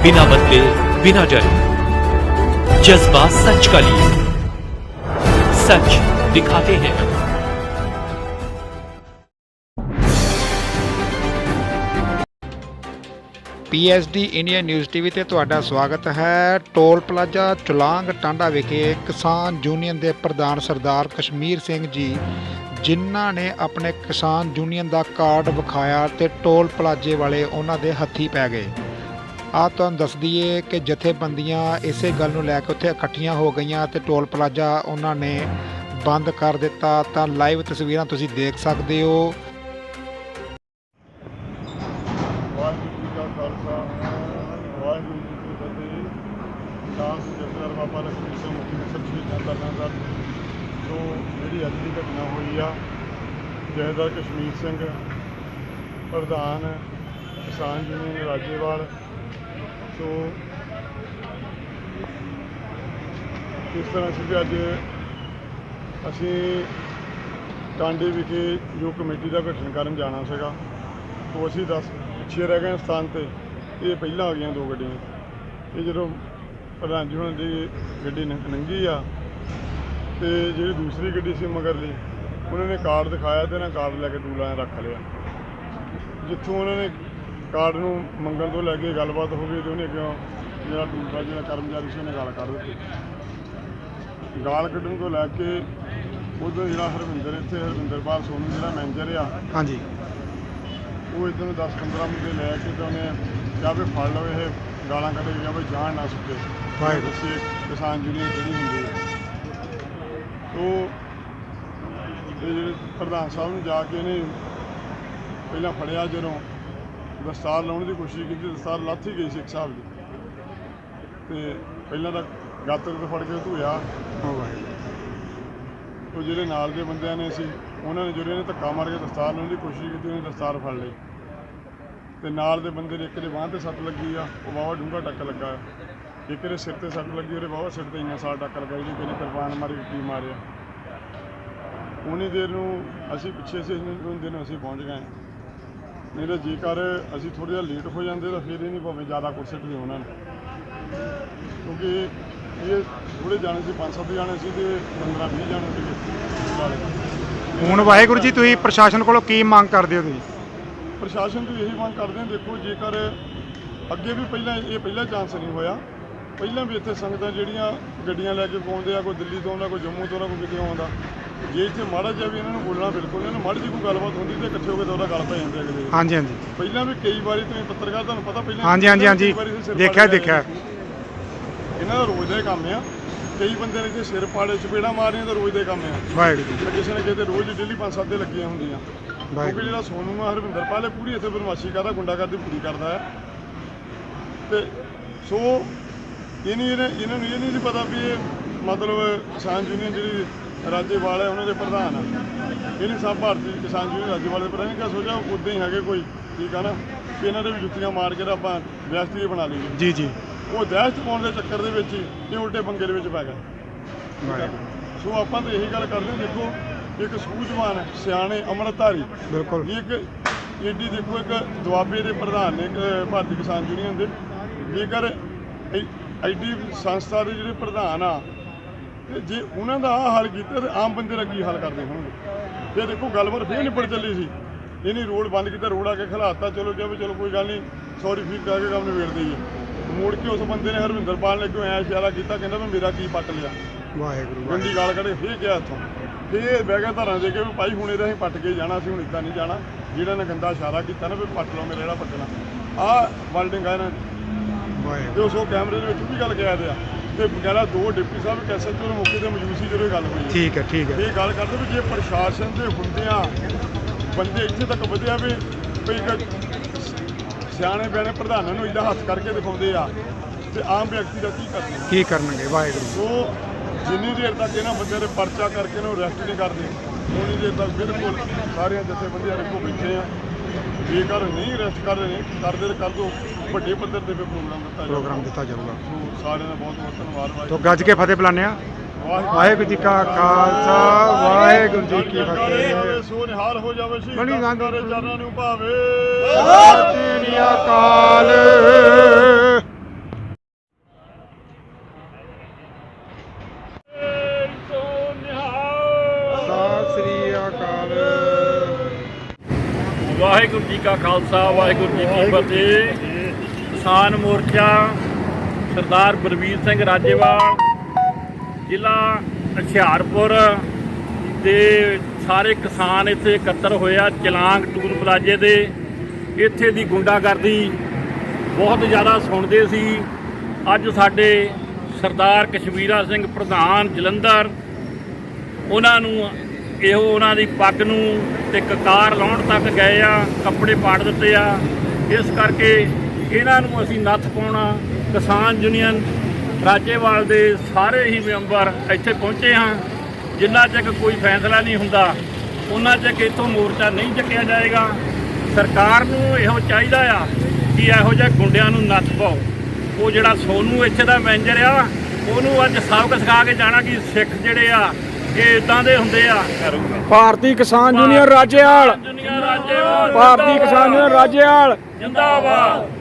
बिना बदले बिना डरे जज्बा सच का लिए सच दिखाते हैं ਪੀਐਸਡੀ ਇੰਡੀਆ ਨਿਊਜ਼ ਟੀਵੀ ਤੇ ਤੁਹਾਡਾ ਸਵਾਗਤ ਹੈ ਟੋਲ ਪਲਾਜ਼ਾ ਚੁਲਾਂਗ ਟਾਂਡਾ ਵਿਖੇ ਕਿਸਾਨ ਯੂਨੀਅਨ ਦੇ ਪ੍ਰਧਾਨ ਸਰਦਾਰ ਕਸ਼ਮੀਰ ਸਿੰਘ ਜੀ ਜਿਨ੍ਹਾਂ ਨੇ ਆਪਣੇ ਕਿਸਾਨ ਯੂਨੀਅਨ ਦਾ ਕਾਰਡ ਵਿਖਾਇਆ ਤੇ ਟੋਲ ਪਲਾਜ਼ੇ ਵਾਲੇ ਉਹਨਾਂ ਦੇ ਹੱਥੀ ਪੈ ਗਏ ਆ ਤੁਹਾਨੂੰ ਦੱਸ ਦਈਏ ਕਿ ਜਥੇਬੰਦੀਆਂ ਇਸੇ ਗੱਲ ਨੂੰ ਲੈ ਕੇ ਉੱਥੇ ਇਕੱਠੀਆਂ ਹੋ ਗਈਆਂ ਤੇ ਟੋਲ ਪਲਾਜ਼ਾ ਉਹਨਾਂ ਨੇ ਬੰਦ ਕਰ ਦਿੱਤਾ। ਤਾਂ ਲਾਈਵ ਤਸਵੀਰਾਂ ਤੁਸੀਂ ਦੇਖ ਸਕਦੇ ਹੋ। ਵਾਹਿਗੁਰੂ ਜੀ ਕਾ ਖਾਲਸਾ, ਵਾਹਿਗੁਰੂ ਜੀ ਕੀ ਫਤਿਹ। ਬਾਬਾ ਲਖਮੀ ਸਿੰਘ, ਮੁਖੀ ਨੇ ਸੱਚੀ ਕਰਨਾ ਸਰ ਸੋ ਜਿਹੜੀ ਅੱਜ ਦੀ ਘਟਨਾ ਹੋਈ ਆ ਜਥੇਦਾਰ ਕਸ਼ਮੀਰ ਸਿੰਘ ਪ੍ਰਧਾਨ ਕਿਸਾਨ ਯੂਨੀਅਨ ਰਾਜੇਵਾਲ ਸੋ ਇਸ ਤਰ੍ਹਾਂ ਸੀ ਵੀ ਅੱਜ ਅਸੀਂ ਟਾਂਡੇ ਵਿਖੇ ਜੋ ਕਮੇਟੀ ਦਾ ਗਠਨ ਕਰਨ ਜਾਣਾ ਸੀਗਾ। ਉਹ ਅਸੀਂ ਦਸ ਪਿੱਛੇ ਰਹਿ ਗਏ ਸਥਾਨ ਤੇ। ਇਹ ਪਹਿਲਾਂ ਆ ਗਈਆਂ ਦੋ ਗੱਡੀਆਂ। ਇਹ ਜਦੋਂ ਪ੍ਰਧਾਨ ਜੀ ਹੁਣਾਂ ਦੀ ਗੱਡੀ ਨੰਗੀ ਆ, ਤੇ ਜਿਹੜੀ ਦੂਸਰੀ ਗੱਡੀ ਸੀ ਮਗਰਲੀ ਉਹਨਾਂ ਨੇ ਕਾਰਡ ਦਿਖਾਇਆ ਤੇ ਨਾ ਕਾਰਡ ਲੈ ਕੇ ਟੂਲਾਂ ਰੱਖ ਲਿਆ। ਜਿੱਥੋਂ ਉਹਨਾਂ ਨੇ ਕਾਰਡ ਨੂੰ ਮੰਗਣ ਤੋਂ ਲੈ ਕੇ ਗੱਲਬਾਤ ਹੋ ਗਈ ਤੇ ਉਹਨੇ ਅੱਗੇ ਜਿਹੜਾ ਟੂਲ ਜਿਹੜਾ ਕਰਮਚਾਰੀ ਸੀ ਉਹਨੇ ਗਾਲ ਕੱਢ ਦਿੱਤੀ। ਗਾਲ ਕੱਢਣ ਤੋਂ ਲੈ ਕੇ ਉਦੋਂ ਜਿਹੜਾ ਹਰਵਿੰਦਰ ਇੱਥੇ ਹਰਵਿੰਦਰਪਾਲ ਸੋਨੂ ਜਿਹੜਾ ਮੈਨੇਜਰ ਆ ਹਾਂਜੀ। ਉਹ ਇਦਾਂ 10 15 ਮੁੰਡੇ ਲੈ ਕੇ ਤੇ ਉਹਨੇ ਕਿਹਾ ਵੀ ਫੜ ਲਓ ਇਹ ਗਾਲਾਂ ਕੱਢ ਕੇ ਵੀ ਜਾਣ ਨਾ ਸੁੱਕੇ ਵਾਹਿਗੁਰੂ। ਅਸੀਂ ਕਿਸਾਨ ਯੂਨੀਅਨ ਕਿਹੜੀ ਹੁੰਦੀ ਹੈ ਤੋ ਇਹ ਜਿਹੜੇ ਪ੍ਰਧਾਨ ਸਾਹਿਬ ਨੂੰ ਜਾ ਕੇ ਇਹਨੇ ਪਹਿਲਾਂ ਫੜਿਆ ਜਦੋਂ ਦਸਤਾਰ ਲਾਉਣ ਦੀ ਕੋਸ਼ਿਸ਼ ਕੀਤੀ ਦਸਤਾਰ ਲੱਥ ਹੀ ਗਈ ਸੀ ਇੱਕ ਹਿਸਾਬ ਦੀ। ਤੇ ਪਹਿਲਾਂ ਤਾਂ ਗਾਤਰ ਤੋਂ ਫੜ ਕੇ ਧੋਇਆ। ਉਹ ਜਿਹੜੇ ਨਾਲ ਦੇ ਬੰਦਿਆਂ ਨੇ ਸੀ ਉਹਨਾਂ ਨੇ ਜਿਹੜੇ ਨੇ ਧੱਕਾ ਮਾਰ ਕੇ ਦਸਤਾਰ ਲਾਉਣ ਦੀ ਕੋਸ਼ਿਸ਼ ਕੀਤੀ ਉਹਨੇ ਦਸਤਾਰ ਫੜ ਲਈ। ਤੇ ਨਾਲ ਦੇ ਬੰਦੇ ਦੇ ਇੱਕ ਦੇ ਬਾਂਹ ਤੇ ਸੱਟ ਲੱਗੀ ਆ ਉਹ ਵਾਵਾ ਡੂੰਘਾ ਟੱਕ ਲੱਗਾ। ਇੱਕ ਦੇ ਸਿਰ ਤੇ ਸੱਟ ਲੱਗੀ ਉਹਦੇ ਵਾਵਾ ਸਿਰ ਤੇ ਇੰਨਾ ਸਾਲ ਟੱਕ ਲੱਗਾ ਜਿਹਨੇ ਕਿਨੇ ਕਿਰਪਾਨ ਮਾਰੀ ਕੇ ਕੀ ਮਾਰਿਆ। ਉਨੀ ਦੇਰ ਨੂੰ ਅਸੀਂ ਪਿੱਛੇ ਸੀ ਉਹਨਾਂ ਦਿਨ ਅਸੀਂ ਪਹੁੰਚ ਗਏ। ਨਹੀਂ ਤਾਂ ਜੇਕਰ ਅਸੀਂ ਥੋੜ੍ਹਾ ਜਿਹਾ ਲੇਟ ਹੋ ਜਾਂਦੇ ਤਾਂ ਫਿਰ ਇਹ ਨਹੀਂ ਭਾਵੇਂ ਜ਼ਿਆਦਾ ਕੁਰਸੇ ਤੇ ਉਹਨਾਂ ਨੇ ਕਿਉਂਕਿ ਇਹ ਥੋੜੇ ਜਾਣੇ ਸੀ ਪੰਜ ਸੱਤ ਜਾਣੇ ਸੀ ਤੇ 15 20 ਜਾਣੇ ਨਾਲੇ। ਹੁਣ ਵਾਹਿਗੁਰੂ ਜੀ ਤੁਸੀਂ ਪ੍ਰਸ਼ਾਸਨ ਕੋਲੋਂ ਕੀ ਮੰਗ ਕਰਦੇ ਹੋ ਤੁਸੀਂ ਪ੍ਰਸ਼ਾਸਨ ਤੋਂ ਇਹੀ ਮੰਗ ਕਰਦੇ ਹਾਂ ਦੇਖੋ ਜੇਕਰ ਅੱਗੇ ਵੀ ਪਹਿਲਾਂ ਇਹ ਪਹਿਲਾ ਚਾਂਸ ਨਹੀਂ ਹੋਇਆ ਪਹਿਲਾਂ ਵੀ ਇੱਥੇ ਸੰਗਤਾਂ ਜਿਹੜੀਆਂ ਗੱਡੀਆਂ ਲੈ ਕੇ ਪਾਉਂਦੇ ਆ ਕੋਈ ਦਿੱਲੀ ਤੋਂ ਆਉਂਦਾ ਕੋਈ ਜੰਮੂ ਤੋਂ ਆਉਂਦਾ ਕੋਈ ਕਿਤੇ ਆਉਂਦਾ ਜੇ ਇੱਥੇ ਮਾੜਾ ਜਿਹਾ ਵੀ ਇਹਨਾਂ ਨੂੰ ਬੋਲਣਾ ਬਿਲਕੁਲ ਇਹਨਾਂ ਨੂੰ ਮਾੜੀ ਜਿਹੀ ਕੋਈ ਗੱਲਬਾਤ ਹੁੰਦੀ ਤੇ ਇਕੱਠੇ ਹੋ ਕੇ ਉਹਦਾ ਗੱਲ ਪੈ ਜਾਂਦੇ ਅਗਲੇ ਦਿਨ। ਹਾਂਜੀ ਹਾਂਜੀ। ਪਹਿਲਾਂ ਵੀ ਕਈ ਵਾਰੀ ਤੁਸੀਂ ਪੱਤਰਕਾਰ ਤੁਹਾਨੂੰ ਪਤਾ ਪਹਿਲਾਂ ਹਾਂਜੀ ਹਾਂਜੀ ਹਾਂਜੀ। ਦੇਖਿਆ ਦੇਖਿਆ। ਇਹਨਾਂ ਦਾ ਰੋਜ਼ ਦਾ ਹੀ ਕੰਮ ਆ। ਕਈ ਬੰਦੇ ਨੇ ਇੱਥੇ ਸਿਰ ਪਾੜੇ ਚਪੇੜਾ ਮਾਰੀਆਂ ਤਾਂ ਰੋਜ਼ ਦਾ ਕੰਮ ਆ। ਵਾਹਿਗੁਰੂ। ਜੀ ਕਿਸੇ ਨੇ ਕਿਤੇ ਰੋਜ਼ ਡੇਲੀ ਪੰਜ ਸੱਤ ਦੇ ਲੱਗੀਆਂ ਹੁੰਦੀਆਂ। ਕਿਉਂਕਿ ਜਿਹੜਾ ਸੋਨੂ ਆ ਹਰਵਿੰਦਰ ਪਾਲੇ ਪੂਰੀ ਇੱਥੇ ਬਦਮਾਸ਼ੀ ਕਰਦਾ ਗੁੰਡਾਗਰਦੀ ਪੂਰੀ ਕਰਦਾ ਹੈ ਤੇ ਸੋ ਇਹ ਨਹੀਂ ਇਹਨੇ- ਇਹਨਾਂ ਨੂੰ ਇਹ ਨਹੀਂ ਪਤਾ ਵੀ ਇਹ ਮਤਲਬ ਕਿਸਾਨ ਯੂਨੀਅਨ ਜਿਹੜੀ ਰਾਜੇਵਾਲ ਹੈ ਉਹਨਾਂ ਦੇ ਪ੍ਰਧਾਨ ਆ। ਇਹ ਨਹੀਂ ਸਭ ਭਾਰਤੀ ਕਿਸਾਨ ਯੂਨੀਅਨ ਰਾਜੇਵਾਲ ਦੇ ਪ੍ਰਧਾਨ ਕਿਹਾ ਸੋਚਿਆ ਉਦਾਂ ਹੀ ਹੈਗੇ ਕੋਈ ਠੀਕ ਆ ਨਾ? ਕਿ ਇਹਨਾਂ ਦੇ ਵੀ ਜੁੱਤੀਆਂ ਮਾਰ ਕੇ ਤਾਂ ਆਪਾਂ ਵਿਅਸਤੀ ਬਣਾ ਲਈਏ। ਜੀ ਜੀ। ਉਹ ਦਹਿਸ਼ਤ ਪਾਉਣ ਦੇ ਚੱਕਰ ਦੇ ਵਿੱਚ ਹੀ ਇਹ ਉਲਟੇ ਪੰਗੇ ਦੇ ਵਿੱਚ ਪੈ ਗਏ। ਵਾਹਿਗੁਰੂ ਸੋ ਆਪਾਂ ਤਾਂ ਇਹੀ ਗੱਲ ਕਰਦੇ ਦੇਖੋ ਇੱਕ ਸੂਝਵਾਨ ਸਿਆਣੇ ਅੰਮ੍ਰਿਤਧਾਰੀ। ਬਿਲਕੁਲ। ਇੱਕ ਏਡੀ ਦੇਖੋ ਇੱਕ ਦੁਆਬੇ ਦੇ ਪ੍ਰਧਾਨ ਨੇ ਭਾਰਤੀ ਕਿਸਾਨ ਯੂਨੀਅਨ ਦੇ। ਜੇਕਰ ਐਡੀ ਸੰਸਥਾ ਦੇ ਜਿਹੜੇ ਪ੍ਰਧਾਨ ਆ ਤੇ ਜੇ ਉਹਨਾਂ ਦਾ ਆਹ ਹਾਲ ਕੀਤਾ ਤੇ ਆਮ ਬੰਦੇ ਦਾ ਕੀ ਹਾਲ ਕਰਦੇ ਹੋਣਗੇ? ਤੇ ਦੇਖੋ ਗੱਲਬਾਤ ਫੇਰ ਨਿਬੜ ਚੱਲੀ ਸੀ। ਇਹਨੇ ਰੋਡ ਬੰਦ ਕੀਤਾ ਰੋਡ ਆ ਕੇ ਖਲਾਤਾ ਚਲੋ ਵੀ ਚਲੋ ਕੋਈ ਗੱਲ ਨਹੀਂ ਸੌਰੀ ਫੀਲ ਕਰਕੇ ਕੰਮ ਨਿਬੇੜ ਦਈਏ। ਮੋੜ ਕੇ ਉਸ ਬੰਦੇ ਨੇ ਹਰਵਿੰਦਰ ਪਾਲ ਨੇ ਕਿਉਂ ਐ ਇਸ਼ਾਰਾ ਕੀਤਾ ਕਹਿੰਦਾ ਵੀ ਮੇਰਾ ਕੀ ਪੱਟ ਲਿਆ। ਵਾਹਿਗੁਰੂ ਗੰਦੀ ਗਾਲ ਕੱਢੇ ਫੇਰ ਗਿਆ ਇੱਥੋਂ। ਫੇਰ ਬਹਿ ਗਿਆ ਧਾਰਾਂ ਦੇ ਕੇ ਵੀ ਭਾਈ ਹੁਣੇ ਤਾਂ ਅਸੀਂ ਪੱਟ ਕੇ ਜਾਣਾ ਸੀ ਹੁਣ ਇੱਦਾਂ ਨਹੀਂ ਜਾਣਾ। ਜਿਹੜਾ ਨੇ ਗੰਦਾ ਇਸ਼ਾਰਾ ਕੀਤਾ ਨਾ ਵੀ ਪੱਟ ਲਓ ਮੇਰੇ ਜਿਹੜਾ ਪੱਟਣਾ। ਆਹ ਵਰਡਿੰਗ ਆ ਇਹਨਾਂ। ਵਾਹਿਗੁਰੂ। ਤੇ ਉਸ ਕੈਮਰੇ ਦੇ ਵਿੱਚ ਵੀ ਗੱਲ ਕਹਿ ਦਿਆ ਤੇ ਬਗੈਰਾ ਦੋ ਡਿਪਟੀ ਸਾਹਿਬ ਕੈਸੇ ਤੋਂ ਮੌਕੇ ਤੇ ਮੌਜੂਦ ਸੀ ਜਦੋਂ ਇਹ ਗੱਲ ਹੋਈ। ਠੀਕ ਹੈ ਠੀਕ ਹੈ। ਇਹ ਗੱਲ ਕਰਦੇ ਵੀ ਜੇ ਪ੍ਰਸ਼ਾਸਨ ਦੇ ਹੁੰਦਿਆਂ ਬੰਦੇ ਇੱਥੇ ਤੱਕ ਵਧਿਆ ਵੀ ਵੀ ਇੱਕ ਸਿਆਣੇ ਬਿਆਣੇ ਪ੍ਰਧਾਨਾਂ ਨੂੰ ਇਹਦਾ ਹੱਥ ਕਰਕੇ ਦਿਖਾਉਂਦੇ ਆ ਤੇ ਆਮ ਵਿਅਕਤੀ ਦਾ ਕੀ ਕਰਦੇ ਕੀ ਕਰਨਗੇ? ਵਾਹਿਗੁਰੂ ਸੋ ਜਿੰਨੀ ਦੇਰ ਤੱਕ ਇਹਨਾਂ ਬੰਦਿਆਂ ਦੇ ਪਰਚਾ ਕਰਕੇ ਇਹਨੂੰ ਅਰੈਸਟ ਨਹੀਂ ਕਰਦੇ ਉਨੀ ਦੇਰ ਤੱਕ ਬਿਲਕੁਲ ਸਾਰੀਆਂ ਜਥੇਬੰਦੀਆਂ ਰੱਖੋ ਬੈਠੇ ਆ। ਜੇਕਰ ਨਹੀਂ ਰੈਸਟ ਕਰ ਰਹੇ ਕਰਦੇ ਤਾਂ ਕੱਲ ਤੋਂ ਵੱਡੇ ਪੱਧਰ ਤੇ ਫਿਰ ਪ੍ਰੋਗਰਾਮ ਦਿੱਤਾ ਜਾਊਗਾ। ਪ੍ਰੋਗਰਾਮ ਦਿੱਤਾ ਜਾਊਗਾ। ਸਾਰਿਆਂ ਦਾ ਬਹੁਤ ਬਹੁਤ ਧੰਨਵਾਦ ਭਾਈ ਤੋਂ ਗੱਜ ਕੇ ਫਤਿਹ ਬੁਲਾਉਂਦੇ ਆ ਵਾਹਿਗੁਰੂ ਜੀ ਕਾ ਖਾਲਸਾ ਵਾਹਿਗੁਰੂ ਜੀ ਕੀ ਫਤਿਹ। ਸੋਨਿਹਾਲ ਹੋ ਜਾਵੇ ਸੀ ਬਣੀ ਗੰਦ ਚਰਨਾਂ ਨੂੰ ਭਾਵੇ। ਸਤਿ ਅਕਾਲ। ਸਤਿ ਸ੍ਰੀ ਅਕਾਲ। ਵਾਹਿਗੁਰੂ ਜੀ ਕਾ ਖਾਲਸਾ, ਵਾਹਿਗੁਰੂ ਜੀ ਕੀ ਫਤਿਹ। ਕਿਸਾਨ ਮੋਰਚਾ ਸਰਦਾਰ ਬਲਵੀਰ ਸਿੰਘ ਰਾਜੇਵਾਲ, ਜ਼ਿਲ੍ਹਾ ਹੁਸ਼ਿਆਰਪੁਰ ਦੇ ਸਾਰੇ ਕਿਸਾਨ ਇੱਥੇ ਇਕੱਤਰ ਹੋਇਆ ਚਲਾਂਗ ਟੂਲ ਪਲਾਜੇ ਦੇ। ਇੱਥੇ ਦੀ ਗੁੰਡਾਗਰਦੀ ਬਹੁਤ ਜ਼ਿਆਦਾ ਸੁਣਦੇ ਸੀ। ਅੱਜ ਸਾਡੇ ਸਰਦਾਰ ਕਸ਼ਮੀਰਾ ਸਿੰਘ ਪ੍ਰਧਾਨ ਜਲੰਧਰ, ਉਹਨਾਂ ਨੂੰ ਇਹੋ ਉਹਨਾਂ ਦੀ ਪੱਗ ਨੂੰ ਤੇ ਕਕਾਰ ਲਾਉਣ ਤੱਕ ਗਏ ਆ, ਕੱਪੜੇ ਪਾੜ ਦਿੱਤੇ ਆ। ਇਸ ਕਰਕੇ ਇਹਨਾਂ ਨੂੰ ਅਸੀਂ ਨੱਥ ਪਾਉਣਾ, ਕਿਸਾਨ ਯੂਨੀਅਨ ਰਾਜੇਵਾਲ ਦੇ ਸਾਰੇ ਹੀ ਮੈਂਬਰ ਇੱਥੇ ਪਹੁੰਚੇ ਹਾਂ। ਜਿੰਨਾ ਚਿਰ ਕੋਈ ਫੈਸਲਾ ਨਹੀਂ ਹੁੰਦਾ, ਉਹਨਾਂ ਚਿਰ ਇੱਥੋਂ ਮੋਰਚਾ ਨਹੀਂ ਚੱਕਿਆ ਜਾਏਗਾ। ਸਰਕਾਰ ਨੂੰ ਇਹੋ ਚਾਹੀਦਾ ਆ ਕਿ ਇਹੋ ਜਿਹੇ ਗੁੰਡਿਆਂ ਨੂੰ ਨੱਥ ਪਾਓ। ਉਹ ਜਿਹੜਾ ਸੋਨੂ ਇੱਥੇ ਦਾ ਮੈਨੇਜਰ ਆ, ਉਹਨੂੰ ਅੱਜ ਸਬਕ ਸਿਖਾ ਕੇ ਜਾਣਾ ਕਿ ਸਿੱਖ ਜਿਹੜੇ ਆ ਇਹ ਇਦਾਂ ਦੇ ਹੁੰਦੇ ਆ। ਭਾਰਤੀ ਕਿਸਾਨ ਯੂਨੀਅਨ ਰਾਜੇਵਾਲ। ਭਾਰਤੀ ਕਿਸਾਨ ਯੂਨੀਅਨ ਰਾਜੇਵਾਲ। ਜਿੰਦਾਬਾਦ।